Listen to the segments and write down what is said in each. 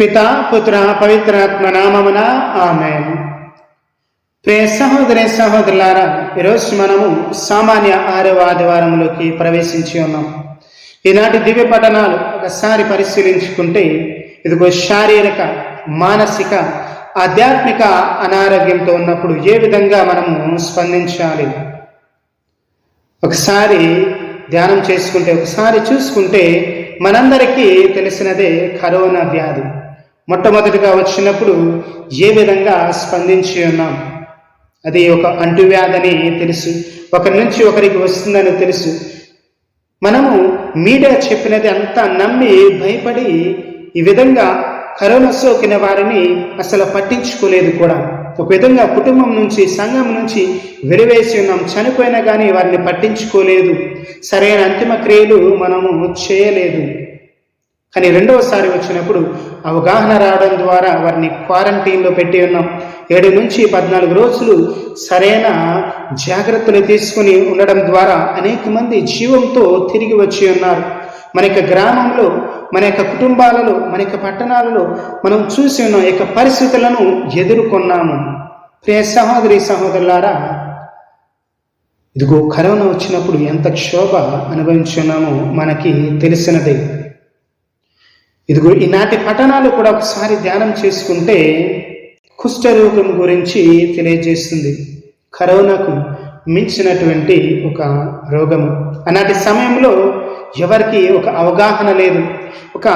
పితా పుత్ర పవిత్రాత్మ నామమున ఆమె ప్రే సహోదరి సహోదరులారా ఈరోజు మనము సామాన్య ఆరవ ఆదివారంలోకి ప్రవేశించి ఉన్నాం. ఈనాటి దివ్య పఠనాలు ఒకసారి పరిశీలించుకుంటే ఇదిగో శారీరక మానసిక ఆధ్యాత్మిక అనారోగ్యంతో ఉన్నప్పుడు ఏ విధంగా మనము స్పందించాలి? ఒకసారి ధ్యానం చేసుకుంటే ఒకసారి చూసుకుంటే మనందరికీ తెలిసినదే కరోనా వ్యాధి. మొట్టమొదటిగా వచ్చినప్పుడు ఏ విధంగా స్పందించి ఉన్నాం? అది ఒక అంటువ్యాధని తెలుసు. ఒకరి నుంచి ఒకరికి వస్తుందని తెలుసు. మనము మీడియా చెప్పినది అంతా నమ్మి భయపడి ఈ విధంగా కరోనా సోకిన వారిని అసలు పట్టించుకోలేదు కూడా. ఒక విధంగా కుటుంబం నుంచి సంఘం నుంచి వెలివేసి ఉన్నాం. చనిపోయినా కానీ వారిని పట్టించుకోలేదు. సరైన అంతిమ క్రియలు మనము చేయలేదు. కానీ రెండవసారి వచ్చినప్పుడు అవగాహన రావడం ద్వారా వారిని క్వారంటైన్లో పెట్టి ఉన్నాం. ఏడు నుంచి పద్నాలుగు రోజులు సరైన జాగ్రత్తలు తీసుకుని ఉండడం ద్వారా అనేక మంది జీవంతో తిరిగి వచ్చి ఉన్నారు. మన యొక్క గ్రామంలో మన యొక్క కుటుంబాలలో మన యొక్క పట్టణాలలో మనం చూసి ఉన్న యొక్క పరిస్థితులను ఎదుర్కొన్నాము. ప్రియ సహోదరి సహోదరులారా ఇదిగో కరోనా వచ్చినప్పుడు ఎంత క్షోభ అనుభవించున్నామో మనకి తెలిసినదే. ఇదిగో ఈనాటి పట్టణాలు కూడా ఒకసారి ధ్యానం చేసుకుంటే కుష్ఠరోగం గురించి తెలియజేస్తుంది. కరోనాకు మించినటువంటి ఒక రోగము ఆనాటి సమయంలో ఎవరికి ఒక అవగాహన లేదు. ఒక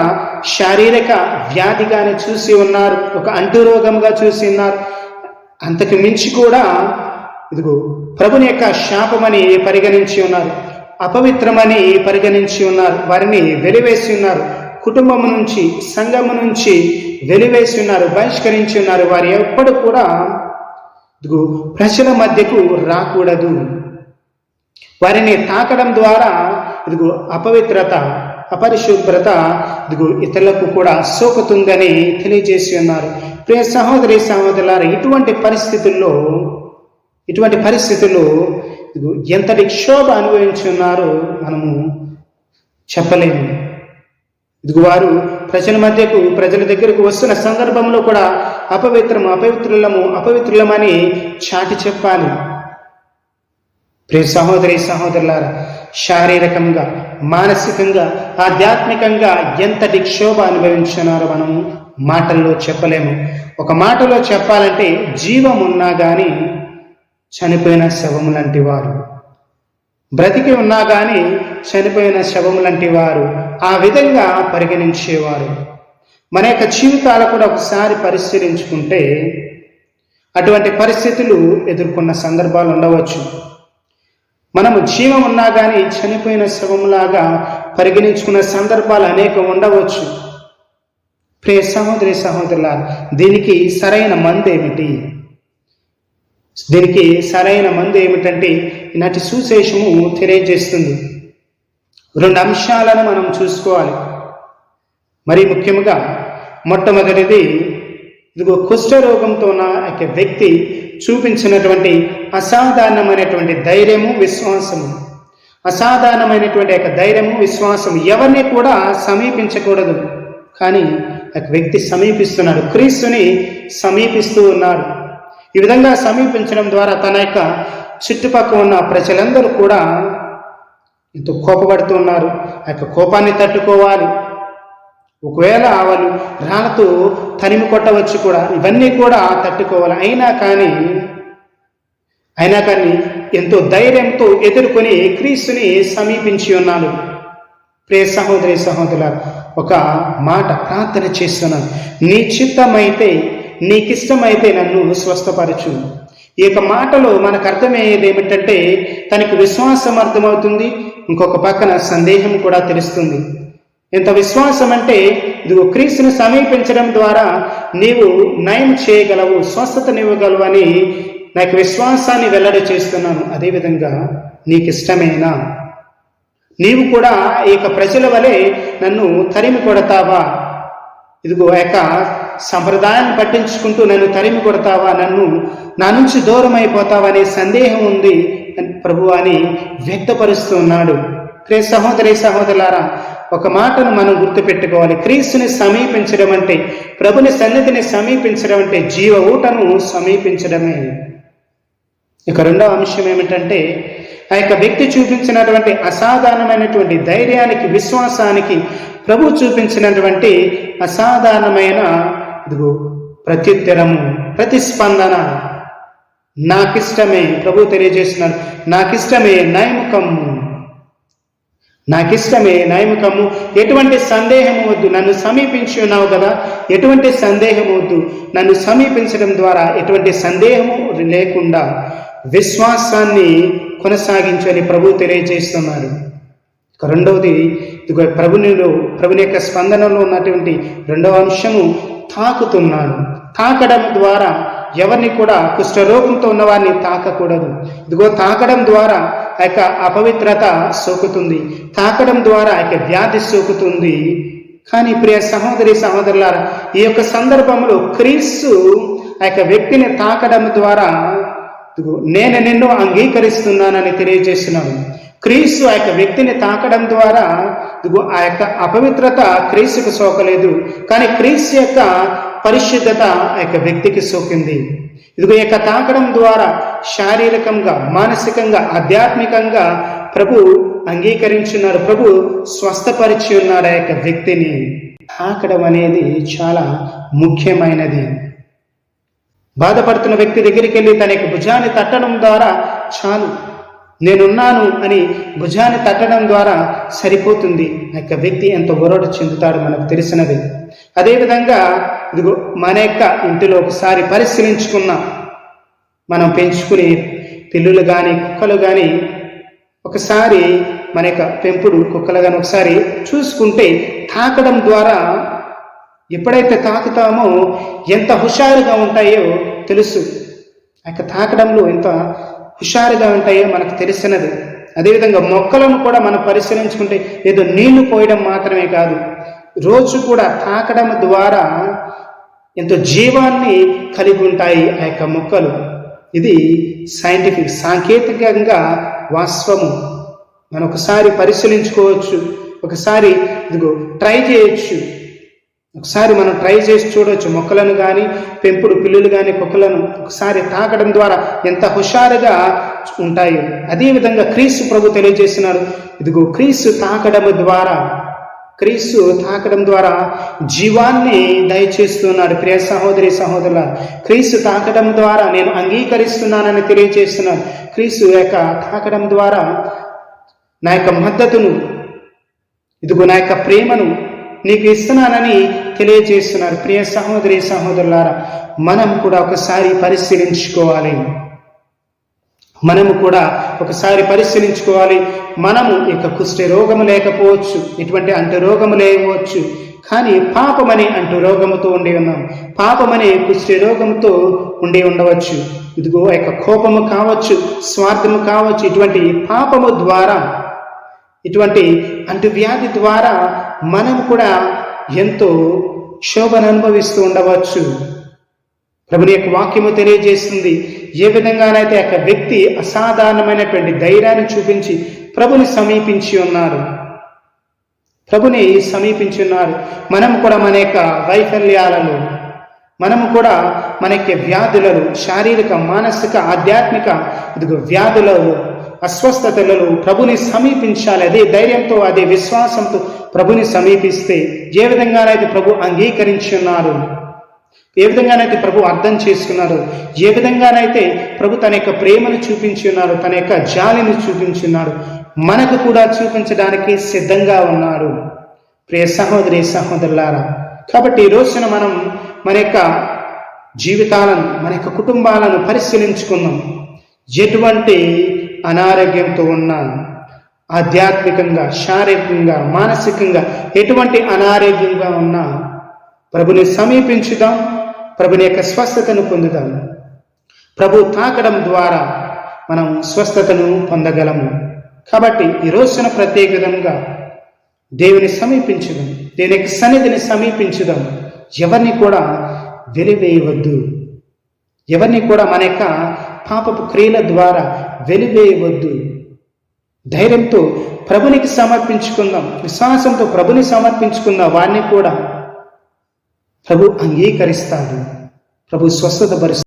శారీరక వ్యాధిగానే చూసి ఉన్నారు. ఒక అంటు రోగంగా చూసి ఉన్నారు. అంతకు మించి కూడా ఇదిగో ప్రభుని యొక్క శాపమని పరిగణించి ఉన్నారు. అపవిత్రమని పరిగణించి ఉన్నారు. వారిని వెలివేసి ఉన్నారు. కుటుంబము నుంచి సంఘము నుంచి వెలివేసి ఉన్నారు బహిష్కరించి ఉన్నారు. వారు ఎప్పుడు కూడా ఇదిగో ప్రజల మధ్యకు రాకూడదు. వారిని తాకడం ద్వారా ఇదిగో అపవిత్రత అపరిశుభ్రత ఇదిగో ఇతరులకు కూడా సోకుతుందని తెలియజేసి ఉన్నారు. ప్రియ సహోదరి సహోదరులారా ఇటువంటి పరిస్థితుల్లో ఇటువంటి పరిస్థితుల్లో ఇదిగో ఎంతటి క్షోభ అనుభవించి ఉన్నారో మనము చెప్పలేము. ఇదిగు వారు ప్రజల మధ్యకు ప్రజల దగ్గరకు వస్తున్న సందర్భంలో కూడా అపవిత్రము అపవిత్రులము అపవిత్రులమని చాటి చెప్పాలి. ప్రియ సహోదరి సహోదరులారా శారీరకంగా మానసికంగా ఆధ్యాత్మికంగా ఎంతటి క్షోభ అనుభవించున్నారో మనము మాటల్లో చెప్పలేము. ఒక మాటలో చెప్పాలంటే జీవం ఉన్నా కానీ చనిపోయిన శవము లాంటి వారు. బ్రతికి ఉన్నా కానీ చనిపోయిన శవం లాంటి వారు ఆ విధంగా పరిగణించేవారు. మన యొక్క జీవితాలు కూడా ఒకసారి పరిశీలించుకుంటే అటువంటి పరిస్థితులు ఎదుర్కొన్న సందర్భాలు ఉండవచ్చు. మనము జీవం ఉన్నా కానీ చనిపోయిన శవంలాగా పరిగణించుకున్న సందర్భాలు అనేక ఉండవచ్చు. ప్రియ సహోదరి సహోదరుల దీనికి సరైన మంది ఏమిటి? దీనికి సరైన మందు ఏమిటంటే నాటి సుశేషము తెలియజేస్తుంది. రెండు అంశాలను మనం చూసుకోవాలి. మరి ముఖ్యంగా మొట్టమొదటిది ఇదిగో కుష్ఠరోగంతో ఉన్న ఒక వ్యక్తి చూపించినటువంటి అసాధారణమైనటువంటి ధైర్యము విశ్వాసము. అసాధారణమైనటువంటి యొక్క ధైర్యము విశ్వాసం ఎవరిని కూడా సమీపించకూడదు. కానీ ఒక వ్యక్తి సమీపిస్తున్నాడు. క్రీస్తుని సమీపిస్తూ ఉన్నాడు. ఈ విధంగా సమీపించడం ద్వారా తన యొక్క చుట్టుపక్కల ఉన్న ప్రజలందరూ కూడా ఎంతో కోపపడుతూ ఉన్నారు. ఆ యొక్క కోపాన్ని తట్టుకోవాలి. ఒకవేళ వాళ్ళు రాళ్ళతో తనిమి కొట్టవచ్చు కూడా ఇవన్నీ కూడా తట్టుకోవాలి. అయినా కానీ అయినా కానీ ఎంతో ధైర్యంతో ఎదుర్కొని క్రీస్తుని సమీపించి ఉన్నాను ప్రే సహోదరి సహోదరుల ఒక మాట ప్రార్థన చేస్తున్నాను. నీ చిత్తమైతే నీకిష్టమైతే నన్ను స్వస్థపరచు. ఈ యొక్క మాటలో మనకు అర్థమయ్యేది ఏమిటంటే తనకు విశ్వాసం అర్థమవుతుంది. ఇంకొక పక్కన సందేహం కూడా తెలుస్తుంది. ఎంత విశ్వాసం అంటే ఇదిగో క్రీస్తుని సమీపించడం ద్వారా నీవు నయం చేయగలవు స్వస్థతనివ్వగలవు అని నాకు విశ్వాసాన్ని వెల్లడి చేస్తున్నాను. అదేవిధంగా నీకు ఇష్టమేనా నీవు కూడా ఈ యొక్క ప్రజల వలె నన్ను తరిమి కొడతావా? ఇదిగో యొక్క సంప్రదాయాన్ని పట్టించుకుంటూ నన్ను తరిమి కొడతావా? నన్ను నా నుంచి దూరం అయిపోతావనే సందేహం ఉంది ప్రభు అని వ్యక్తపరుస్తూ ఉన్నాడు. క్రీ సహోదరి సహోదరులారా ఒక మాటను మనం గుర్తుపెట్టుకోవాలి. క్రీస్తుని సమీపించడం అంటే ప్రభుని సన్నిధిని సమీపించడం అంటే జీవ ఊటను సమీపించడమే. ఇక రెండవ అంశం ఏమిటంటే ఆ యొక్క వ్యక్తి చూపించినటువంటి అసాధారణమైనటువంటి ధైర్యానికి విశ్వాసానికి ప్రభు చూపించినటువంటి అసాధారణమైన ఇదిగో ప్రత్యుత్తరము ప్రతిస్పందన. నాకిష్టమే ప్రభు తెలియజేస్తున్నాడు. నాకిష్టమే నయముఖము నాకిష్టమే నయముఖము ఎటువంటి సందేహం వద్దు. నన్ను సమీపించి ఉన్నావు కదా. ఎటువంటి సందేహం వద్దు. నన్ను సమీపించడం ద్వారా ఎటువంటి సందేహము లేకుండా విశ్వాసాన్ని కొనసాగించని ప్రభు తెలియజేస్తున్నారు. ఇక రెండవది ఇదిగో ప్రభునిలో ప్రభుని యొక్క స్పందనలో ఉన్నటువంటి రెండవ అంశము తాకుతున్నాడు. తాకడం ద్వారా ఎవరిని కూడా కుష్ఠరోగంతో ఉన్నవారిని తాకకూడదు. ఇదిగో తాకడం ద్వారా ఆ యొక్క అపవిత్రత సోకుతుంది. తాకడం ద్వారా ఆ యొక్క వ్యాధి సోకుతుంది. కానీ ప్రియ సహోదరి సహోదరులారా ఈ యొక్క సందర్భంలో క్రీస్తు ఆ యొక్క వ్యక్తిని తాకడం ద్వారా నేను నిన్ను అంగీకరిస్తున్నానని తెలియజేస్తున్నాను క్రీస్తు ఆ యొక్క వ్యక్తిని తాకడం ద్వారా ఇదిగో ఆ యొక్క అపవిత్రత క్రీస్తుకు సోకలేదు. కానీ క్రీస్తు యొక్క పరిశుద్ధత ఆ యొక్క వ్యక్తికి సోకింది. ఇదిగో యొక్క తాకడం ద్వారా శారీరకంగా మానసికంగా ఆధ్యాత్మికంగా ప్రభు అంగీకరించున్నారు. ప్రభు స్వస్థపరిచి ఉన్నారు ఆ యొక్క వ్యక్తిని. తాకడం అనేది చాలా ముఖ్యమైనది. బాధపడుతున్న వ్యక్తి దగ్గరికి వెళ్ళి తన యొక్క భుజాన్ని తట్టడం ద్వారా చాలు. నేనున్నాను అని భుజాన్ని తట్టడం ద్వారా సరిపోతుంది. ఆ యొక్క వ్యక్తి ఎంత ఒరడు చెందుతాడు మనకు తెలిసినది. అదేవిధంగా ఇదిగో మన యొక్క ఇంటిలో ఒకసారి పరిశీలించుకున్న మనం పెంచుకునే పిల్లులు కానీ కుక్కలు కానీ ఒకసారి మన యొక్క పెంపుడు కుక్కలు కానీ ఒకసారి చూసుకుంటే తాకడం ద్వారా ఎప్పుడైతే తాకుతామో ఎంత హుషారుగా ఉంటాయో తెలుసు. ఆ యొక్క తాకడంలో ఎంత హుషారుగా ఉంటాయో మనకు తెలిసినది అదేవిధంగా మొక్కలను కూడా మనం పరిశీలించుకుంటే ఏదో నీళ్ళు పోయడం మాత్రమే కాదు రోజు కూడా తాకడం ద్వారా ఎంతో జీవాన్ని కలిగి ఉంటాయి ఆ యొక్క మొక్కలు. ఇది సైంటిఫిక్ సాంకేతికంగా వాస్తవము. మనం ఒకసారి పరిశీలించుకోవచ్చు ఒకసారి ఇదిగో ట్రై చేయొచ్చు. ఒకసారి మనం ట్రై చేసి చూడవచ్చు మొక్కలను కానీ పెంపుడు పిల్లులు కానీ కుక్కలను ఒకసారి తాకడం ద్వారా ఎంత హుషారుగా ఉంటాయి. అదేవిధంగా క్రీస్తు ప్రభు తెలియజేస్తున్నాడు. ఇదిగో క్రీస్తు తాకడం ద్వారా క్రీస్తు తాకడం ద్వారా జీవాన్ని దయచేస్తున్నాడు. ప్రియ సహోదరి సహోదరుల క్రీస్తు తాకడం ద్వారా నేను అంగీకరిస్తున్నానని తెలియజేస్తున్నాను క్రీస్తు యొక్క తాకడం ద్వారా నా యొక్క మద్దతును ఇదిగో నా యొక్క ప్రేమను నీకు ఇస్తున్నానని తెలియజేస్తున్నారు. ప్రియ సహోదరి సహోదరులారా మనం కూడా ఒకసారి పరిశీలించుకోవాలి. మనము కూడా ఒకసారి పరిశీలించుకోవాలి. మనము ఇక కుష్టి రోగము లేకపోవచ్చు ఇటువంటి అంటు రోగము లేవచ్చు కానీ పాపమని అంటూ రోగముతో ఉండి ఉన్నాం. పాపమనే కుష్టి రోగంతో ఉండి ఉండవచ్చు. ఇదిగో యొక్క కోపము కావచ్చు స్వార్థము కావచ్చు ఇటువంటి పాపము ద్వారా ఇటువంటి అంటు వ్యాధి ద్వారా మనం కూడా ఎంతో శోభను అనుభవిస్తూ ఉండవచ్చు. ప్రభుని యొక్క వాక్యము తెలియజేస్తుంది. ఏ విధంగానైతే ఒక వ్యక్తి అసాధారణమైనటువంటి ధైర్యాన్ని చూపించి ప్రభుని సమీపించి ఉన్నారు. ప్రభుని సమీపించి ఉన్నారు. మనం కూడా మన యొక్క వైఫల్యాలలో మనము కూడా మన యొక్క వ్యాధులలో శారీరక మానసిక ఆధ్యాత్మిక వ్యాధులలో అస్వస్థతలలో ప్రభుని సమీపించాలి. అదే ధైర్యంతో అదే విశ్వాసంతో ప్రభుని సమీపిస్తే ఏ విధంగానైతే ప్రభు అంగీకరించి ఉన్నారు ఏ విధంగానైతే ప్రభు అర్థం చేసుకున్నారు ఏ విధంగానైతే ప్రభు తన యొక్క ప్రేమను చూపించి ఉన్నారు తన యొక్క జాలిని చూపించున్నారు మనకు కూడా చూపించడానికి సిద్ధంగా ఉన్నారు. ప్రియ సహోదరి సహోదరులారా కాబట్టి ఈ రోజున మనం మన యొక్క జీవితాలను మన యొక్క కుటుంబాలను పరిశీలించుకుందాం. ఎటువంటి అనారోగ్యంతో ఉన్న ఆధ్యాత్మికంగా శారీరకంగా మానసికంగా ఎటువంటి అనారోగ్యంగా ఉన్నా ప్రభుని సమీపించుదాం ప్రభుని యొక్క స్వస్థతను పొందుదాం. ప్రభు తాకడం ద్వారా మనం స్వస్థతను పొందగలము. కాబట్టి ఈ రోజున ప్రత్యేక విధంగా దేవుని సమీపించుదాం దేవుని యొక్క సన్నిధిని సమీపించుదాం. ఎవరిని కూడా వెలివేయవద్దు. ఎవరిని కూడా మన యొక్క పాపపు క్రియల ద్వారా వెలివేయవద్దు. ధైర్యంతో ప్రభునికి సమర్పించుకుందాం. విశ్వాసంతో ప్రభుని సమర్పించుకుందాం వారిని కూడా ప్రభు అంగీకరిస్తాడు. ప్రభు స్వస్థత